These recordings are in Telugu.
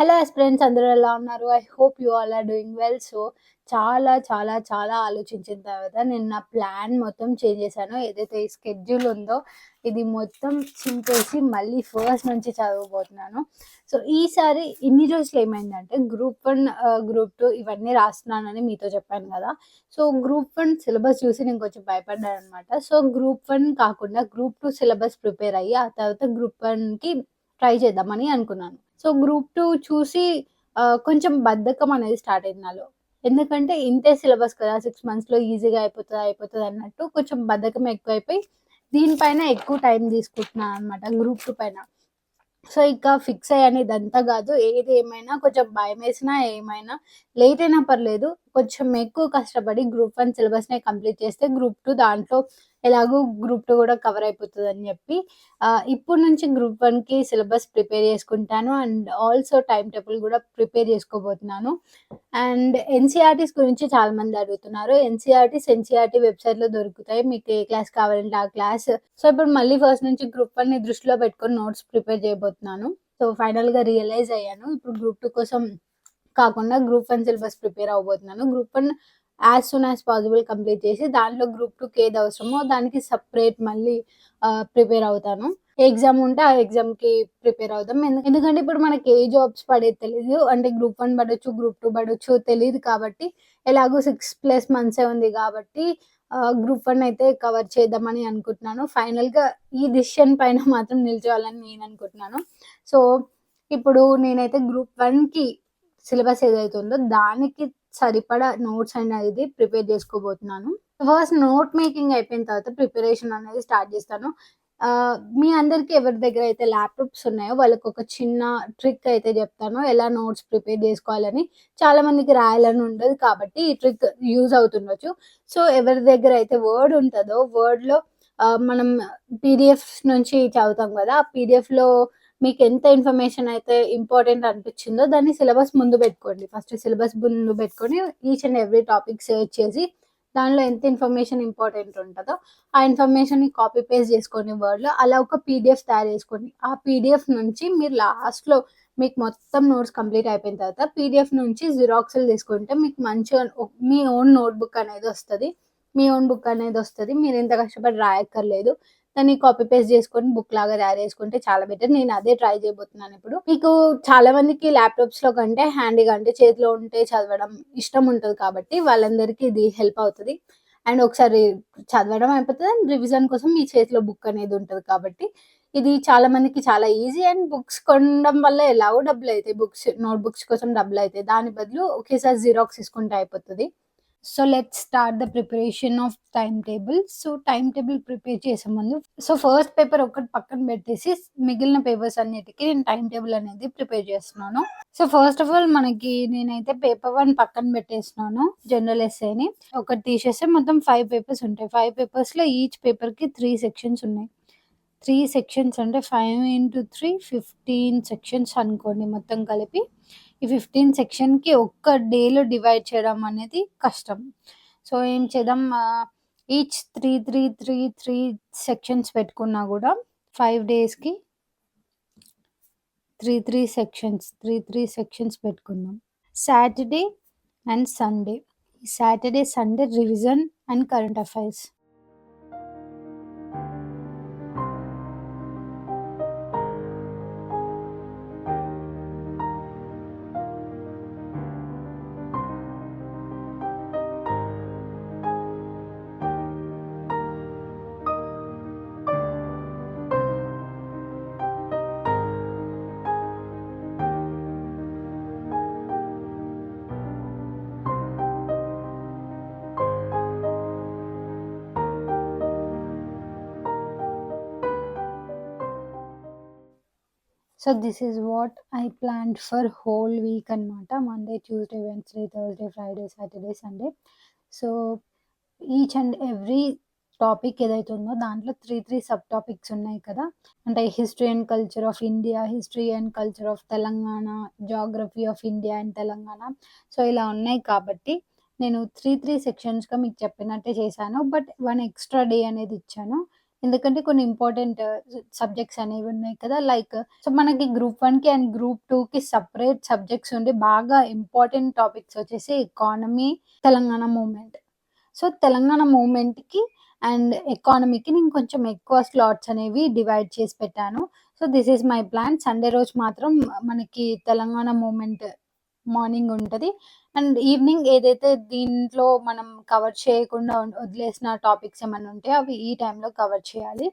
హలో ఫ్రెండ్స్ అందరూ ఎలా ఉన్నారు? I hope you all are doing well so చాలా చాలా చాలా ఆలోచించిన తర్వాత నేను నా ప్లాన్ మొత్తం చేంజ్ చేశాను. ఏదైతే ఈ స్కెడ్యూల్ ఉందో ఇది మొత్తం చింపేసి మళ్ళీ ఫస్ట్ నుంచి చదవబోతున్నాను. సో ఈసారి ఇన్ని రోజులు ఏమైందంటే గ్రూప్ వన్ గ్రూప్ టూ ఇవన్నీ రాస్తున్నానని మీతో చెప్పాను కదా. సో గ్రూప్ వన్ సిలబస్ చూసి నేను కొంచెం భయపడ్డాను అనమాట సో గ్రూప్ వన్ కాకుండా గ్రూప్ టూ సిలబస్ ప్రిపేర్ అయ్యి ఆ తర్వాత గ్రూప్ వన్కి ట్రై చేద్దామని అనుకున్నాను. సో గ్రూప్ టూ చూసి కొంచెం బద్ధకం అనేది స్టార్ట్ అయింది నాలో. ఎందుకంటే ఇంతే సిలబస్ కదా సిక్స్ మంత్స్లో ఈజీగా అయిపోతుంది అయిపోతుంది అన్నట్టు కొంచెం బద్ధకం ఎక్కువైపోయి దీనిపైన ఎక్కువ టైం తీసుకుంటున్నాను అనమాట గ్రూప్ టూ పైన. సో ఇంకా ఫిక్స్ అయ్యాను ఇదంతా కాదు. ఏది ఏమైనా కొంచెం భయం వేసినా ఏమైనా లేట్ అయినా పర్లేదు. కొంచెం ఎక్కువ కష్టపడి గ్రూప్ వన్ సిలబస్ని కంప్లీట్ చేస్తే గ్రూప్ టూ దాంట్లో ఎలాగో గ్రూప్ టూ కూడా కవర్ అయిపోతుంది అని చెప్పి ఇప్పుడు నుంచి గ్రూప్ వన్కి సిలబస్ ప్రిపేర్ చేసుకుంటాను. అండ్ ఆల్సో టైం టేబుల్ కూడా ప్రిపేర్ చేసుకోబోతున్నాను. అండ్ ఎన్సీఆర్టీస్ గురించి చాలా మంది అడుగుతున్నారు. ఎన్సీఆర్టీస్ ఎన్సీఆర్టీ వెబ్సైట్లో దొరుకుతాయి. మీకు ఏ క్లాస్ కావాలంటే ఆ క్లాస్. సో ఇప్పుడు మళ్ళీ ఫస్ట్ నుంచి గ్రూప్ వన్ని దృష్టిలో పెట్టుకొని నోట్స్ ప్రిపేర్ చేయబోతున్నాను. సో ఫైనల్గా రియలైజ్ అయ్యాను. ఇప్పుడు గ్రూప్ టూ కోసం కాకుండా group one syllabus prepare అవబోతున్నాను group one as soon as possible complete చేసి దాంట్లో గ్రూప్ టూకి ఏది అవసరమో దానికి సపరేట్ మళ్ళీ ప్రిపేర్ అవుతాను. ఎగ్జామ్ ఉంటే ఆ ఎగ్జామ్కి ప్రిపేర్ అవుతాం. ఎందు- ఎందుకంటే ఇప్పుడు మనకి ఏ జాబ్స్ పడేది తెలియదు అంటే గ్రూప్ వన్ పడవచ్చు గ్రూప్ టూ పడవచ్చు తెలియదు కాబట్టి ఎలాగో సిక్స్ ప్లస్ మంత్సే ఉంది కాబట్టి గ్రూప్ వన్ అయితే కవర్ చేద్దామని అనుకుంటున్నాను. ఫైనల్గా ఈ డిసిషన్ పైన మాత్రం నిల్చోవాలని నేను అనుకుంటున్నాను. సో ఇప్పుడు నేనైతే గ్రూప్ వన్కి సిలబస్ ఏదైతే ఉందో దానికి సరిపడా నోట్స్ అనేది ప్రిపేర్ చేసుకోబోతున్నాను. ఫస్ట్ నోట్ మేకింగ్ అయిపోయిన తర్వాత ప్రిపరేషన్ అనేది స్టార్ట్ చేస్తాను. మీ అందరికి ఎవరి దగ్గర అయితే ల్యాప్టాప్స్ ఉన్నాయో వాళ్ళకి ఒక చిన్న ట్రిక్ అయితే చెప్తాను. ఎలా నోట్స్ ప్రిపేర్ చేసుకోవాలని. చాలా మందికి రాయాలని ఉండదు కాబట్టి ఈ ట్రిక్ యూజ్ అవుతుండొచ్చు. సో ఎవరి దగ్గర అయితే వర్డ్ ఉంటుందో వర్డ్లో మనం పీడిఎఫ్ నుంచి చదువుతాం కదా ఆ పీడిఎఫ్లో లో మీకు ఎంత ఇన్ఫర్మేషన్ అయితే ఇంపార్టెంట్ అనిపించిందో దాన్ని సిలబస్ ముందు పెట్టుకోండి. ఫస్ట్ సిలబస్ ముందు పెట్టుకొని each and every topic search చేసి దానిలో ఎంత ఇన్ఫర్మేషన్ ఇంపార్టెంట్ ఉంటుందో ఆ ఇన్ఫర్మేషన్ కాపీ పేస్ట్ చేసుకొని వర్డ్లో అలా ఒక పీడిఎఫ్ తయారు చేసుకోండి. ఆ పీడిఎఫ్ నుంచి మీరు లాస్ట్లో మీకు మొత్తం నోట్స్ కంప్లీట్ అయిపోయిన తర్వాత పీడిఎఫ్ నుంచి జిరాక్స్లు తీసుకుంటే మీకు మంచిగా మీ ఓన్ నోట్బుక్ అనేది వస్తుంది. మీ ఓన్ బుక్ అనేది వస్తుంది. మీరు ఎంత కష్టపడి రాయక్కర్లేదు. దాన్ని కాపీ పేస్ట్ చేసుకొని బుక్ లాగా తయారు చేసుకుంటే చాలా బెటర్ నేను అదే ట్రై చేయబోతున్నాను ఇప్పుడు. మీకు చాలా మందికి ల్యాప్టాప్స్లో కంటే హ్యాండీగా అంటే చేతిలో ఉంటే చదవడం ఇష్టం ఉంటుంది కాబట్టి వాళ్ళందరికీ ఇది హెల్ప్ అవుతుంది. అండ్ ఒకసారి చదవడం అయిపోతుంది. అండ్ రివిజన్ కోసం మీ చేతిలో బుక్ అనేది ఉంటుంది కాబట్టి ఇది చాలా మందికి చాలా ఈజీ అండ్ బుక్స్ కొనడం వల్ల ఎలాగో డబ్బులు అవుతాయి. బుక్స్ నోట్ బుక్స్ కోసం డబ్బులు అవుతాయి. దాని బదులు ఒకేసారి జిరాక్స్ తీసుకుంటే అయిపోతుంది. So let start the preparation of time table so time table prepare చేసే ముందు సో ఫస్ట్ పేపర్ ఒకటి పక్కన పెట్టేసి మిగిలిన పేపర్స్ అన్నిటికీ నేను టైం టేబుల్ అనేది ప్రిపేర్ చేస్తున్నాను. సో ఫస్ట్ ఆఫ్ ఆల్ మనకి నేనైతే పేపర్ వన్ పక్కన పెట్టేస్తున్నాను జనరల్ ఎస్ఏని ఒకటి తీసేస్తే మొత్తం ఫైవ్ పేపర్స్ ఉంటాయి. ఫైవ్ పేపర్స్లో ఈచ్ పేపర్కి త్రీ సెక్షన్స్ ఉన్నాయి. త్రీ సెక్షన్స్ అంటే five into three fifteen sections అనుకోండి మొత్తం కలిపి. ఈ ఫిఫ్టీన్ సెక్షన్కి ఒక్క డేలో డివైడ్ చేయడం అనేది కష్టం. సో ఏం చేద్దాం? Each three three three three sections పెట్టుకున్నా కూడా ఫైవ్ డేస్కి three three sections three three sections పెట్టుకుందాం. Saturday and Sunday Saturday Sunday revision and current affairs so this is what I plan for whole week అనమాట Monday Tuesday Wednesday Thursday Friday Saturday Sunday so each and every topic ఏదైతే ఉందో దాంట్లో త్రీ త్రీ సబ్ టాపిక్స్ ఉన్నాయి కదా. అంటే history and culture of India history and culture of Telangana geography of India and Telangana so ఇలా ఉన్నాయి కాబట్టి నేను త్రీ త్రీ సెక్షన్స్గా మీకు చెప్పినట్టే చేశాను. బట్ వన్ ఎక్స్ట్రా డే అనేది ఇచ్చాను. ఎందుకంటే కొన్ని ఇంపార్టెంట్ సబ్జెక్ట్స్ అనేవి ఉన్నాయి కదా లైక్ సో మనకి గ్రూప్ వన్కి అండ్ గ్రూప్ టూకి సపరేట్ సబ్జెక్ట్స్ ఉండి బాగా ఇంపార్టెంట్ టాపిక్స్ వచ్చేసి economy Telangana movement so Telangana మూమెంట్కి and ఎకానమీకి నేను కొంచెం ఎక్కువ స్లాట్స్ అనేవి డివైడ్ చేసి పెట్టాను. So this is my plan. Sunday రోజు మాత్రం మనకి తెలంగాణ మూమెంట్ మార్నింగ్ ఉంటుంది. అండ్ ఈవినింగ్ ఏదైతే దీంట్లో మనం కవర్ చేయకుండా వదిలేసిన టాపిక్స్ ఏమైనా ఉంటే అవి ఈ టైంలో కవర్ చేయాలి.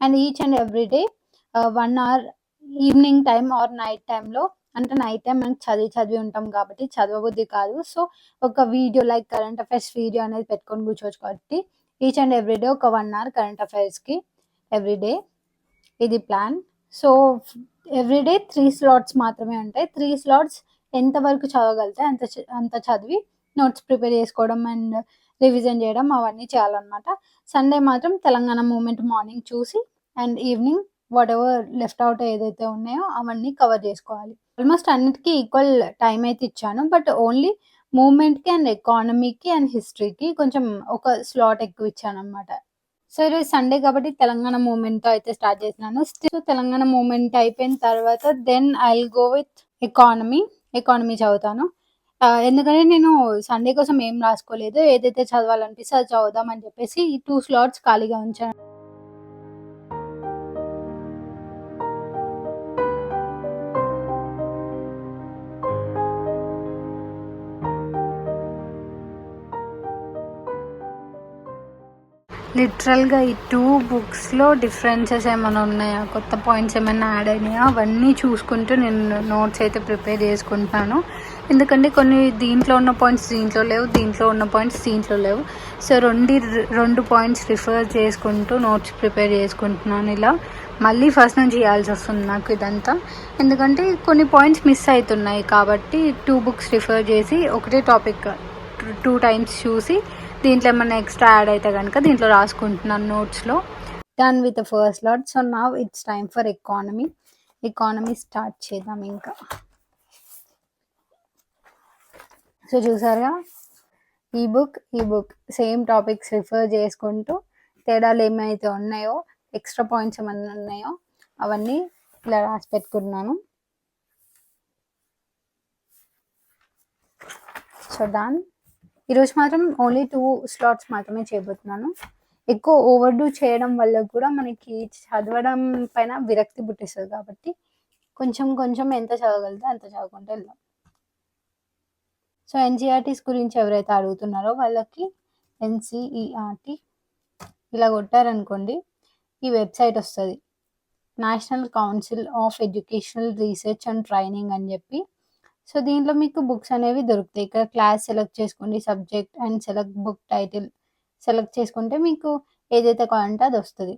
And each and every day one hour evening time or night టైంలో అంటే నైట్ టైం మనకి చదివి చదివి ఉంటాం కాబట్టి చదవబుద్ధి కాదు. సో ఒక video like current affairs video అనేది పెట్టుకొని కూర్చోవచ్చు కాబట్టి ఈచ్ అండ్ ఎవ్రీ డే ఒక వన్ అవర్ కరెంట్ అఫైర్స్కి ఎవ్రీ డే ఇది plan. So every day three slots మాత్రమే ఉంటాయి. త్రీ స్లాట్స్ ఎంతవరకు చదవగలితే అంత చ- అంత చదివి నోట్స్ ప్రిపేర్ చేసుకోవడం అండ్ రివిజన్ చేయడం అవన్నీ చేయాలన్నమాట. సండే మాత్రం తెలంగాణ మూమెంట్ మార్నింగ్ చూసి and evening whatever left out ఏదైతే ఉన్నాయో అవన్నీ కవర్ చేసుకోవాలి. ఆల్మోస్ట్ అన్నిటికీ ఈక్వల్ టైం అయితే ఇచ్చాను. బట్ ఓన్లీ మూమెంట్కి అండ్ ఎకానమీకి అండ్ హిస్టరీకి కొంచెం ఒక స్లాట్ ఎక్కువ ఇచ్చాను అనమాట సో ఈరోజు సండే కాబట్టి తెలంగాణ మూమెంట్తో అయితే స్టార్ట్ చేసినాను స్టిల్ తెలంగాణ మూమెంట్ అయిపోయిన తర్వాత then I go with economy economy చదువుతాను. ఆ, ఎందుకంటే నేను సండే కోసం ఏం రాసుకోలేదు. ఏదైతే చదవాలనిపిస్తే అది చదువుదాం అని చెప్పేసి ఈ టూ స్లాట్స్ ఖాళీగా ఉంచాను. లిటరల్గా ఈ టూ బుక్స్లో డిఫరెన్సెస్ ఏమైనా ఉన్నాయా? కొత్త పాయింట్స్ ఏమైనా యాడ్ అయినాయా? అవన్నీ చూసుకుంటూ నేను నోట్స్ అయితే ప్రిపేర్ చేసుకుంటున్నాను. ఎందుకంటే కొన్ని దీంట్లో ఉన్న పాయింట్స్ దీంట్లో లేవు దీంట్లో ఉన్న పాయింట్స్ దీంట్లో లేవు. సో రెండు రెండు పాయింట్స్ రిఫర్ చేసుకుంటూ నోట్స్ ప్రిపేర్ చేసుకుంటున్నాను ఇలా. మళ్ళీ ఫస్ట్ నుంచి చేయాల్సి వస్తుంది నాకు ఇదంతా. ఎందుకంటే కొన్ని పాయింట్స్ మిస్ అవుతున్నాయి కాబట్టి టూ బుక్స్ రిఫర్ చేసి ఒకటే టాపిక్ టూ టైమ్స్ చూసి దీంట్లో ఏమైనా ఎక్స్ట్రా యాడ్ అయితే కనుక దీంట్లో రాసుకుంటున్నాను నోట్స్లో done with first lot so నా it's time for economy economy start చేద్దాం ఇంకా. సో చూసారుగా? ఈ బుక్ ఈ బుక్ సేమ్ టాపిక్స్ రిఫర్ చేసుకుంటూ తేడాలు ఏమైతే ఉన్నాయో ఎక్స్ట్రా పాయింట్స్ ఏమైనా ఉన్నాయో అవన్నీ ఇలా రాసి పెట్టుకున్నాను. సో డన్ ఈరోజు మాత్రం ఓన్లీ టూ స్లాట్స్ మాత్రమే చేయబోతున్నాను. ఎక్కువ ఓవర్ డూ చేయడం వల్ల కూడా మనకి చదవడం పైన విరక్తి పుట్టిస్తుంది కాబట్టి కొంచెం కొంచెం ఎంత చదవగలితే అంత చదువుకుంటూ వెళ్దాం. సో ఎన్సీఆర్టీస్ గురించి ఎవరైతే అడుగుతున్నారో వాళ్ళకి ఎన్సీఈఆర్టీ ఇలా కొట్టారనుకోండి ఈ వెబ్సైట్ వస్తుంది. National council of educational research and training అని చెప్పి సో దీంట్లో మీకు బుక్స్ అనేవి దొరుకుతాయి. ఇక్కడ క్లాస్ సెలెక్ట్ చేసుకోండి subject and select book title select చేసుకుంటే మీకు ఏదైతే కావాలంటే అది వస్తుంది.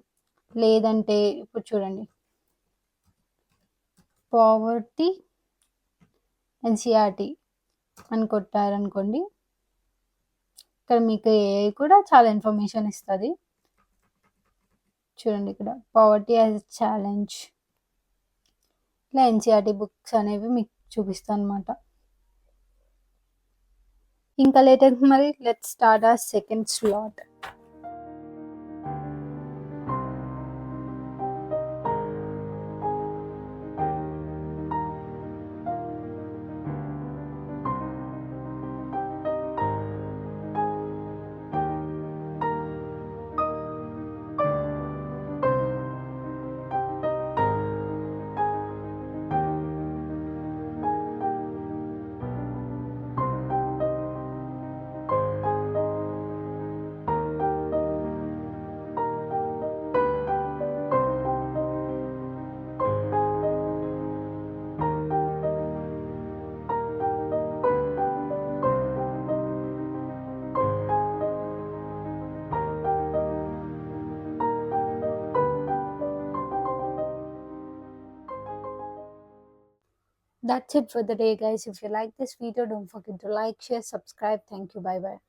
లేదంటే ఇప్పుడు చూడండి. పావర్టీ ఎన్సిఆర్టీ అని కొట్టారనుకోండి ఇక్కడ మీకు ఏఐ కూడా చాలా ఇన్ఫర్మేషన్ ఇస్తుంది. చూడండి ఇక్కడ. పావర్టీ యాజ్ ఛాలెంజ్ ఇలా ఎన్సిఆర్టీ బుక్స్ అనేవి మీకు చూపిస్తాను అనమాట ఇంకా లేటర్ మరి లెట్ స్టార్ట్ ఆ second slot That's it for the day, guys. If you like this video, don't forget to like, share, subscribe. Thank you. Bye bye.